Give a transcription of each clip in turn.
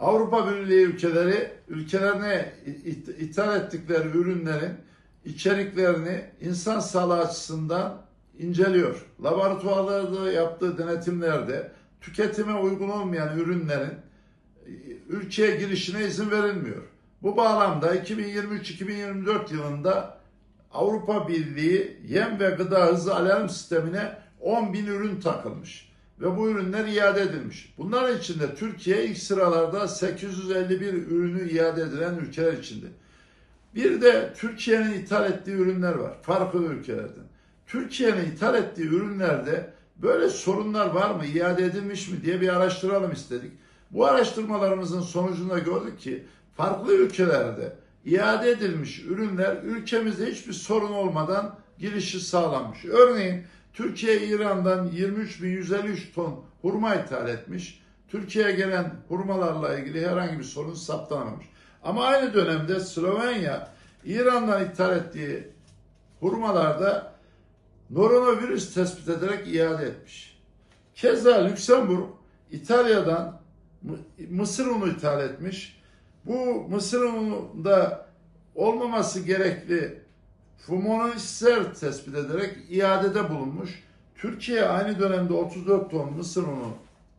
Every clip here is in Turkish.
Avrupa Birliği ülkeleri ülkelerine it- ithal ettikleri ürünlerin içeriklerini insan sağlığı açısından inceliyor. Laboratuvarlarda yaptığı denetimlerde tüketime uygun olmayan ürünlerin e, ülkeye girişine izin verilmiyor. Bu bağlamda 2023-2024 yılında Avrupa Birliği yem ve gıda hızı alarm sistemine 10 bin ürün takılmış ve bu ürünler iade edilmiş. Bunların içinde Türkiye ilk sıralarda 851 ürünü iade edilen ülkeler içinde. Bir de Türkiye'nin ithal ettiği ürünler var farklı ülkelerden. Türkiye'nin ithal ettiği ürünlerde böyle sorunlar var mı, iade edilmiş mi diye bir araştıralım istedik. Bu araştırmalarımızın sonucunda gördük ki farklı ülkelerde iade edilmiş ürünler ülkemizde hiçbir sorun olmadan girişi sağlanmış. Örneğin Türkiye İran'dan 23.153 ton hurma ithal etmiş. Türkiye'ye gelen hurmalarla ilgili herhangi bir sorun saptanamamış. Ama aynı dönemde Slovenya İran'dan ithal ettiği hurmalarda norovirüs tespit ederek iade etmiş. Keza Lüksemburg İtalya'dan mı- mısır unu ithal etmiş. Bu mısır ununda olmaması gerekli fumonistler tespit ederek iadede bulunmuş. Türkiye aynı dönemde 34 ton mısır unu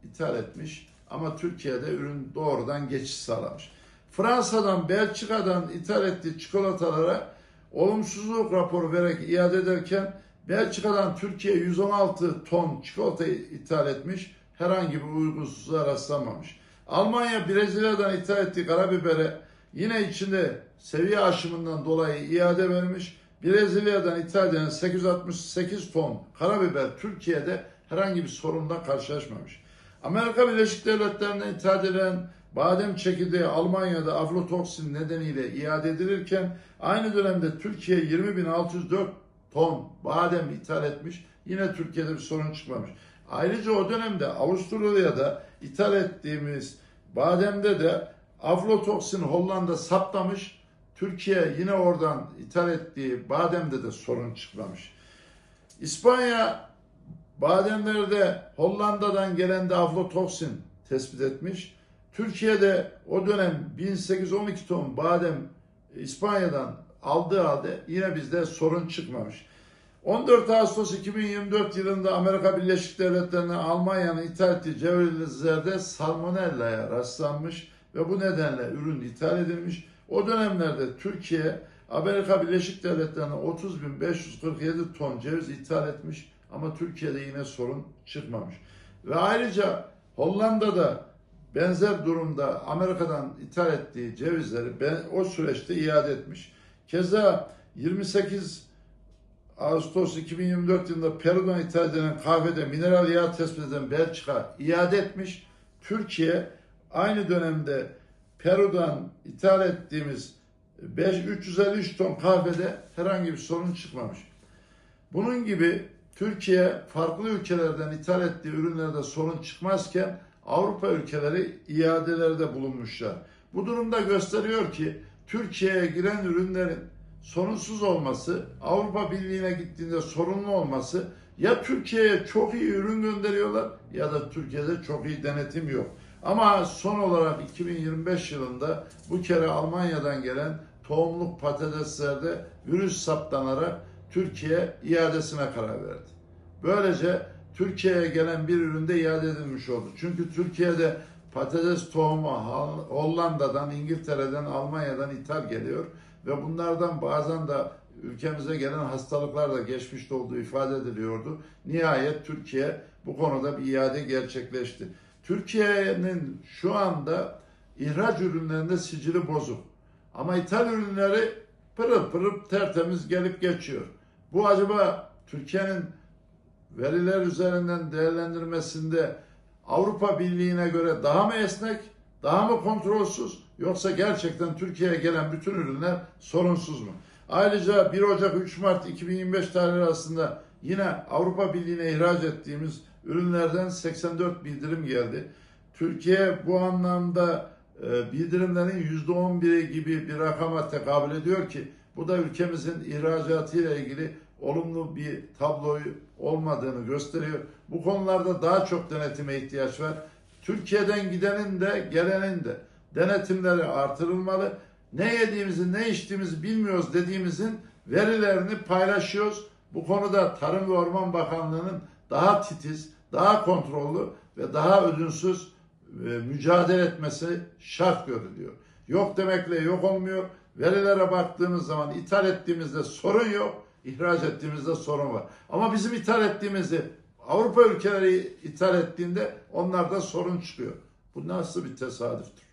ithal etmiş ama Türkiye'de ürün doğrudan geçiş sağlamış. Fransa'dan, Belçika'dan ithal ettiği çikolatalara olumsuzluk raporu vererek iade ederken Belçika'dan Türkiye 116 ton çikolata ithal etmiş. Herhangi bir uygunsuzluğa rastlanmamış. Almanya Brezilya'dan ithal ettiği karabibere yine içinde seviye aşımından dolayı iade vermiş. Brezilya'dan edilen 868 ton karabiber Türkiye'de herhangi bir sorunla karşılaşmamış. Amerika Birleşik Devletleri'nden ithal edilen badem çekirdeği Almanya'da aflatoksin nedeniyle iade edilirken aynı dönemde Türkiye 20.604 ton badem ithal etmiş. Yine Türkiye'de bir sorun çıkmamış. Ayrıca o dönemde Avustralya'da ithal ettiğimiz bademde de aflatoksin Hollanda saptamış. Türkiye yine oradan ithal ettiği bademde de sorun çıkmamış. İspanya bademlerde Hollanda'dan gelen de aflatoksin tespit etmiş. Türkiye'de o dönem 1812 ton badem İspanya'dan aldığı halde yine bizde sorun çıkmamış. 14 Ağustos 2024 yılında Amerika Birleşik Devletleri'ne Almanya'nın ithal ettiği cevizlerde salmonella'ya rastlanmış ve bu nedenle ürün ithal edilmiş. O dönemlerde Türkiye Amerika Birleşik Devletleri'ne 30.547 ton ceviz ithal etmiş ama Türkiye'de yine sorun çıkmamış. Ve ayrıca Hollanda'da benzer durumda Amerika'dan ithal ettiği cevizleri ben, o süreçte iade etmiş. Keza 28 Ağustos 2024 yılında Peru'dan ithal edilen kahvede mineral yağ tespit eden Belçika iade etmiş. Türkiye aynı dönemde Peru'dan ithal ettiğimiz 5, 353 ton kahvede herhangi bir sorun çıkmamış. Bunun gibi Türkiye farklı ülkelerden ithal ettiği ürünlerde sorun çıkmazken Avrupa ülkeleri iadelerde bulunmuşlar. Bu durumda gösteriyor ki Türkiye'ye giren ürünlerin sorunsuz olması, Avrupa Birliği'ne gittiğinde sorunlu olması ya Türkiye'ye çok iyi ürün gönderiyorlar ya da Türkiye'de çok iyi denetim yok. Ama son olarak 2025 yılında bu kere Almanya'dan gelen tohumluk patateslerde virüs saptanarak Türkiye iadesine karar verdi. Böylece Türkiye'ye gelen bir üründe iade edilmiş oldu. Çünkü Türkiye'de patates tohumu Hollanda'dan, İngiltere'den, Almanya'dan ithal geliyor ve bunlardan bazen de ülkemize gelen hastalıklar da geçmişte olduğu ifade ediliyordu. Nihayet Türkiye bu konuda bir iade gerçekleşti. Türkiye'nin şu anda ihraç ürünlerinde sicili bozuk. Ama ithal ürünleri pırıl pırıl tertemiz gelip geçiyor. Bu acaba Türkiye'nin veriler üzerinden değerlendirmesinde Avrupa Birliği'ne göre daha mı esnek, daha mı kontrolsüz yoksa gerçekten Türkiye'ye gelen bütün ürünler sorunsuz mu? Ayrıca 1 Ocak 3 Mart 2025 tarihleri arasında yine Avrupa Birliği'ne ihraç ettiğimiz ürünlerden 84 bildirim geldi. Türkiye bu anlamda e, bildirimlerin %11'i gibi bir rakama tekabül ediyor ki bu da ülkemizin ihracatıyla ilgili olumlu bir tabloyu olmadığını gösteriyor. Bu konularda daha çok denetime ihtiyaç var. Türkiye'den gidenin de gelenin de denetimleri artırılmalı. Ne yediğimizi, ne içtiğimizi bilmiyoruz dediğimizin verilerini paylaşıyoruz. Bu konuda Tarım ve Orman Bakanlığı'nın daha titiz, daha kontrollü ve daha ödünsüz e, mücadele etmesi şart görülüyor. Yok demekle yok olmuyor. Verilere baktığımız zaman ithal ettiğimizde sorun yok, ihraç ettiğimizde sorun var. Ama bizim ithal ettiğimizi Avrupa ülkeleri ithal ettiğinde onlarda sorun çıkıyor. Bu nasıl bir tesadüftür?